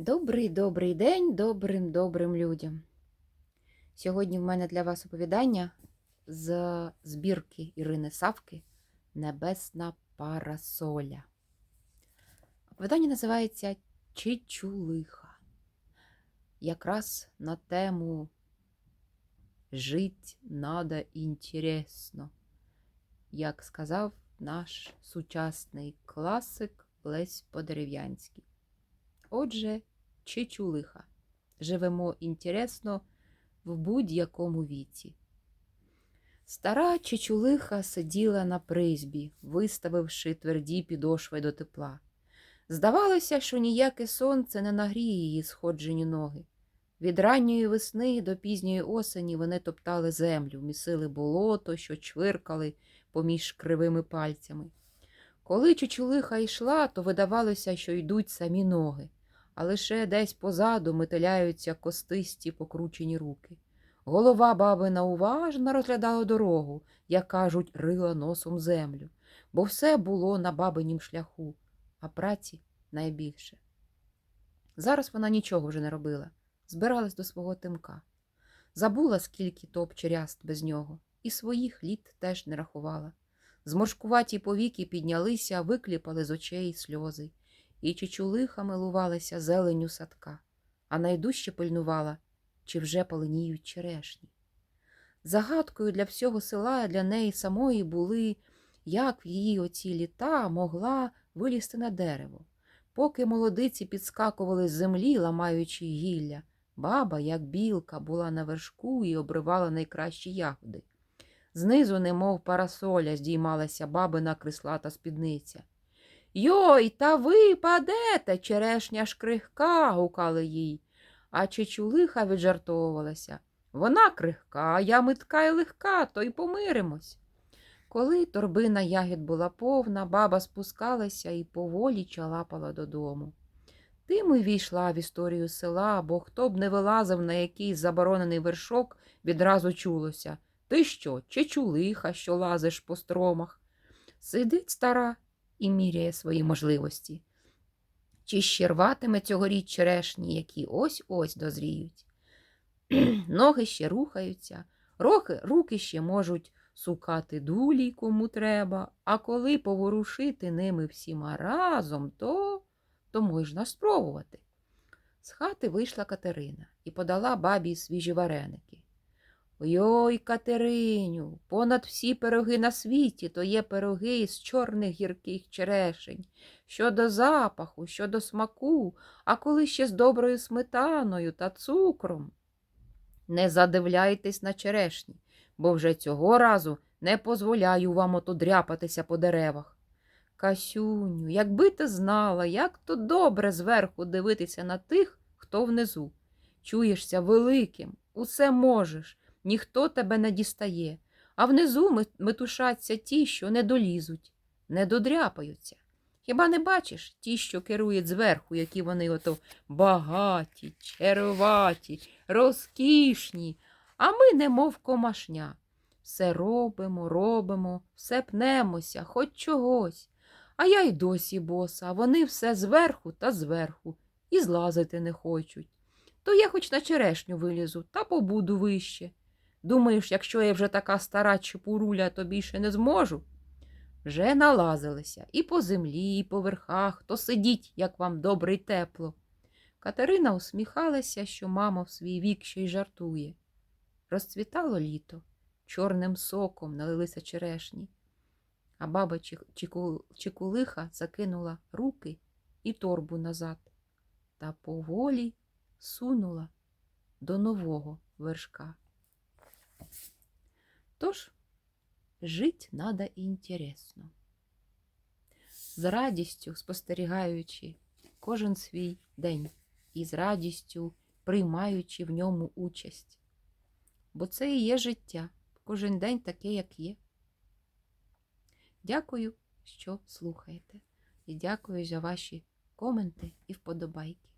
Добрий добрий день добрим добрим людям. Сьогодні в мене для вас оповідання з збірки Ірини Савки Небесна парасоля. Оповідання називається Чичулиха. Якраз на тему Жить надо інтересно, як сказав наш сучасний класик Лесь Подерев'янський. Отже, Чичулиха. Живемо інтересно в будь-якому віці. Стара Чичулиха сиділа на призбі, виставивши тверді підошви до тепла. Здавалося, що ніяке сонце не нагріє її сходжені ноги. Від ранньої весни до пізньої осені вони топтали землю, місили болото, що чвиркали поміж кривими пальцями. Коли чучулиха йшла, то видавалося, що йдуть самі ноги а лише десь позаду метеляються костисті покручені руки. Голова бабина уважно розглядала дорогу, як кажуть, рила носом землю, бо все було на бабинім шляху, а праці найбільше. Зараз вона нічого вже не робила, збиралась до свого тимка. Забула, скільки топче ряст без нього, і своїх літ теж не рахувала. Зморшкуваті повіки піднялися, викліпали з очей сльози і чучулиха милувалася зеленю садка, а найдужче пильнувала, чи вже поленіють черешні. Загадкою для всього села для неї самої були, як в її оці літа могла вилізти на дерево. Поки молодиці підскакували з землі, ламаючи гілля, баба, як білка, була на вершку і обривала найкращі ягоди. Знизу, немов парасоля, здіймалася бабина крислата спідниця. Йой, та ви падете, черешня ж крихка, гукали їй. А чечулиха віджартовувалася. Вона крихка, я митка і легка, то й помиримось. Коли торбина ягід була повна, баба спускалася і поволі чалапала додому. Тим і війшла в історію села, бо хто б не вилазив на якийсь заборонений вершок, відразу чулося. Ти що, чечулиха, що лазиш по стромах? Сидить стара і міряє свої можливості. Чи ще рватиме цьогоріч черешні, які ось ось дозріють. Ноги ще рухаються, рохи, руки ще можуть сукати дулі, кому треба, а коли поворушити ними всіма разом, то, то можна спробувати. З хати вийшла Катерина і подала бабі свіжі вареники. Ой, Катериню, понад всі пироги на світі то є пироги з чорних гірких черешень, щодо запаху, щодо смаку, а коли ще з доброю сметаною та цукром. Не задивляйтесь на черешні, бо вже цього разу не позволяю вам ото дряпатися по деревах. Касюню, якби ти знала, як то добре зверху дивитися на тих, хто внизу. Чуєшся великим, усе можеш ніхто тебе не дістає, а внизу метушаться ті, що не долізуть, не додряпаються. Хіба не бачиш ті, що керують зверху, які вони ото багаті, черваті, розкішні, а ми немов комашня. Все робимо, робимо, все пнемося, хоч чогось. А я й досі боса, вони все зверху та зверху, і злазити не хочуть. То я хоч на черешню вилізу та побуду вище. Думаєш, якщо я вже така стара чепуруля, то більше не зможу? Вже налазилися і по землі, і по верхах, то сидіть, як вам добре й тепло. Катерина усміхалася, що мама в свій вік ще й жартує. Розцвітало літо, чорним соком налилися черешні, а баба Чекулиха закинула руки і торбу назад та поволі сунула до нового вершка. Тож, жить надо інтересно. З радістю спостерігаючи кожен свій день і з радістю приймаючи в ньому участь. Бо це і є життя, кожен день таке, як є. Дякую, що слухаєте, і дякую за ваші коменти і вподобайки.